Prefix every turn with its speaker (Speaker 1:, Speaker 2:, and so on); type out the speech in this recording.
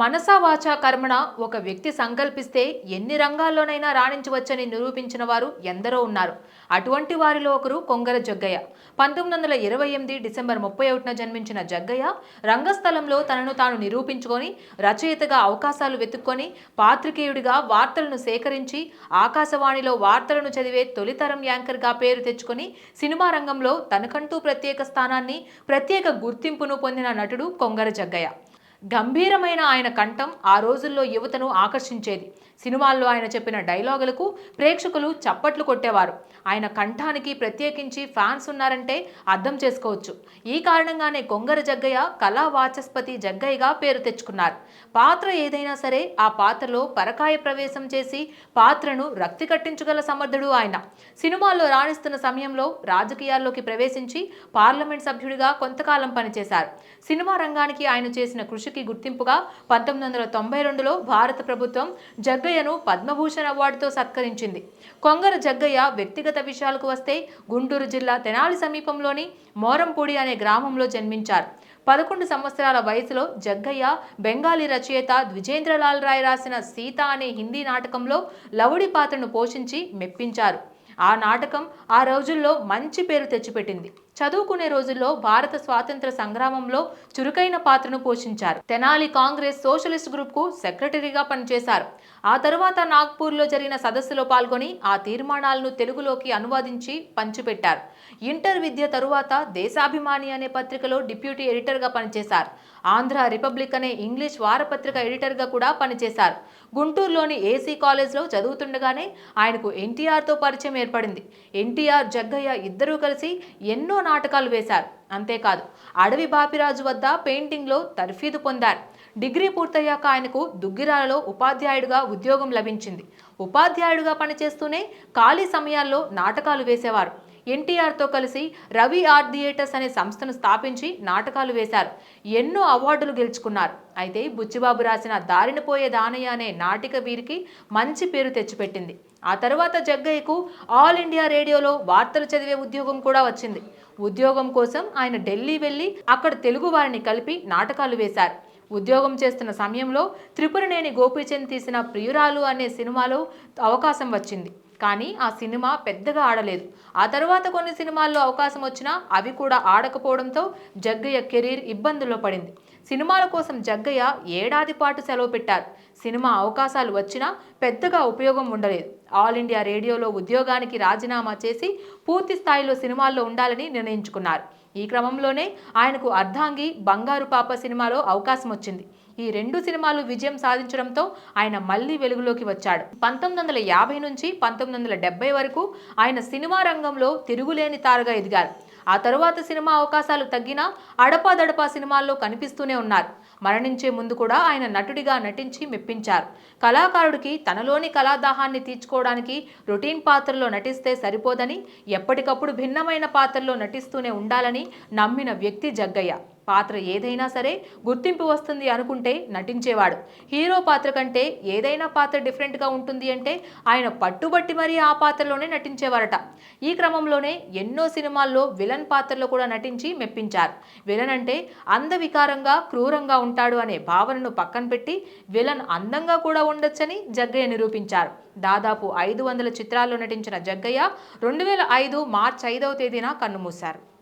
Speaker 1: మనసావాచ కర్మణ ఒక వ్యక్తి సంకల్పిస్తే ఎన్ని రంగాల్లోనైనా రాణించవచ్చని నిరూపించిన వారు ఎందరో ఉన్నారు. అటువంటి వారిలో ఒకరు కొంగర జగ్గయ్య. పంతొమ్మిది వందల ఇరవై ఎనిమిది డిసెంబర్ ముప్పై ఒకటిన జన్మించిన జగ్గయ్య రంగస్థలంలో తనను తాను నిరూపించుకొని రచయితగా అవకాశాలు వెతుక్కొని పాత్రికేయుడిగా వార్తలను సేకరించి ఆకాశవాణిలో వార్తలను చదివే తొలితరం యాంకర్గా పేరు తెచ్చుకొని సినిమా రంగంలో తనకంటూ ప్రత్యేక స్థానాన్ని ప్రత్యేక గుర్తింపును పొందిన నటుడు కొంగర జగ్గయ్య. గంభీరమైన ఆయన కంఠం ఆ రోజుల్లో యువతను ఆకర్షించేది. సినిమాల్లో ఆయన చెప్పిన డైలాగులకు ప్రేక్షకులు చప్పట్లు కొట్టేవారు. ఆయన కంఠానికి ప్రత్యేకించి ఫ్యాన్స్ ఉన్నారంటే అర్థం చేసుకోవచ్చు. ఈ కారణంగానే కొంగర జగ్గయ్య కళా వాచస్పతి జగ్గయ్యగా పేరు తెచ్చుకున్నారు. పాత్ర ఏదైనా సరే ఆ పాత్రలో పరకాయ ప్రవేశం చేసి పాత్రను రక్తి కట్టించగల సమర్థుడు ఆయన. సినిమాల్లో రాణిస్తున్న సమయంలో రాజకీయాల్లోకి ప్రవేశించి పార్లమెంట్ సభ్యుడిగా కొంతకాలం పనిచేశారు. సినిమా రంగానికి ఆయన చేసిన కృషి కృషికి గుర్తింపుగా పంతొమ్మిది వందల తొంభై రెండులో భారత ప్రభుత్వం జగ్గయ్యను పద్మభూషణ్ అవార్డుతో సత్కరించింది. కొంగర జగ్గయ్య వ్యక్తిగత విషయాలకు వస్తే గుంటూరు జిల్లా తెనాలి సమీపంలోని మోరంపూడి అనే గ్రామంలో జన్మించారు. పదకొండు సంవత్సరాల వయసులో జగ్గయ్య బెంగాలీ రచయిత ద్విజేంద్రలాల్ రాయ్ రాసిన సీత అనే హిందీ నాటకంలో లవుడి పాత్రను పోషించి మెప్పించారు. ఆ నాటకం ఆ రోజుల్లో మంచి పేరు తెచ్చిపెట్టింది. చదువుకునే రోజుల్లో భారత స్వాతంత్ర సంగ్రామంలో చురుకైన పాత్రను పోషించారు. తెనాలి కాంగ్రెస్ సోషలిస్ట్ గ్రూప్కు సెక్రటరీగా పనిచేశారు. ఆ తరువాత నాగ్పూర్లో జరిగిన సదస్సులో పాల్గొని ఆ తీర్మానాలను తెలుగులోకి అనువాదించి పంచిపెట్టారు. ఇంటర్ విద్య తరువాత దేశాభిమాని అనే పత్రికలో డిప్యూటీ ఎడిటర్గా పనిచేశారు. ఆంధ్ర రిపబ్లిక్ అనే ఇంగ్లీష్ వారపత్రిక ఎడిటర్గా కూడా పనిచేశారు. గుంటూరులోని ఏసీ కాలేజ్లో చదువుతుండగానే ఆయనకు ఎన్టీఆర్తో పరిచయం ఏర్పడింది. ఎన్టీఆర్ జగ్గయ్య ఇద్దరూ కలిసి ఎన్నో నాటకాలు వేశారు. అంతేకాదు అడవి బాపిరాజు వద్ద పెయింటింగ్లో తర్ఫీదు పొందారు. డిగ్రీ పూర్తయ్యాక ఆయనకు దుగ్గిరాలలో ఉపాధ్యాయుడిగా ఉద్యోగం లభించింది. ఉపాధ్యాయుడిగా పనిచేస్తూనే ఖాళీ సమయాల్లో నాటకాలు వేసేవారు. ఎన్టీఆర్తో కలిసి రవి ఆర్ట్ థియేటర్స్ అనే సంస్థను స్థాపించి నాటకాలు వేశారు. ఎన్నో అవార్డులు గెలుచుకున్నారు. అయితే బుచ్చిబాబు రాసిన దారిన పోయే దానయ్య అనే నాటిక వీరికి మంచి పేరు తెచ్చిపెట్టింది. ఆ తర్వాత జగ్గయ్యకు ఆల్ ఇండియా రేడియోలో వార్తలు చదివే ఉద్యోగం కూడా వచ్చింది. ఉద్యోగం కోసం ఆయన ఢిల్లీ వెళ్ళి అక్కడ తెలుగు వారిని కలిపి నాటకాలు వేశారు. ఉద్యోగం చేస్తున్న సమయంలో త్రిపురనేని గోపీచంద్ తీసిన ప్రియురాలు అనే సినిమాలో అవకాశం వచ్చింది. కానీ ఆ సినిమా పెద్దగా ఆడలేదు. ఆ తర్వాత కొన్ని సినిమాల్లో అవకాశం వచ్చినా అవి కూడా ఆడకపోవడంతో జగ్గయ్య కెరీర్ ఇబ్బందుల్లో పడింది. సినిమాల కోసం జగ్గయ్య ఏడాది పాటు సెలవు పెట్టారు. సినిమా అవకాశాలు వచ్చినా పెద్దగా ఉపయోగం ఉండలేదు. ఆల్ ఇండియా రేడియోలో ఉద్యోగానికి రాజీనామా చేసి పూర్తి స్థాయిలో సినిమాల్లో ఉండాలని నిర్ణయించుకున్నారు. ఈ క్రమంలోనే ఆయనకు అర్ధాంగి బంగారు పాప సినిమాలో అవకాశం వచ్చింది. ఈ రెండు సినిమాలు విజయం సాధించడంతో ఆయన మళ్ళీ వెలుగులోకి వచ్చాడు. పంతొమ్మిది వందల యాభై నుంచి పంతొమ్మిది వందల డెబ్బై వరకు ఆయన సినిమా రంగంలో తిరుగులేని తారగా ఎదిగారు. ఆ తరువాత సినిమా అవకాశాలు తగ్గినా అడపాదడపా సినిమాల్లో కనిపిస్తూనే ఉన్నారు. మరణించే ముందు కూడా ఆయన నటుడిగా నటించి మెప్పించారు. కళాకారుడికి తనలోని కళాదాహాన్ని తీర్చుకోవడానికి రొటీన్ పాత్రలో నటిస్తే సరిపోదని ఎప్పటికప్పుడు భిన్నమైన పాత్రలో నటిస్తూనే ఉండాలని నమ్మిన వ్యక్తి జగ్గయ్య. పాత్ర ఏదైనా సరే గుర్తింపు వస్తుంది అనుకుంటే నటించేవాడు. హీరో పాత్ర కంటే ఏదైనా పాత్ర డిఫరెంట్గా ఉంటుంది అంటే ఆయన పట్టుబట్టి మరీ ఆ పాత్రలోనే నటించేవారట. ఈ క్రమంలోనే ఎన్నో సినిమాల్లో విలన్ పాత్రలో కూడా నటించి మెప్పించారు. విలన్ అంటే అందవికారంగా క్రూరంగా ఉంటాడు అనే భావనను పక్కన పెట్టి విలన్ అందంగా కూడా ఉండొచ్చని జగ్గయ్య నిరూపించారు. దాదాపు ఐదు వందల చిత్రాల్లో నటించిన జగ్గయ్య రెండు వేల ఐదు మార్చి ఐదవ తేదీన కన్నుమూశారు.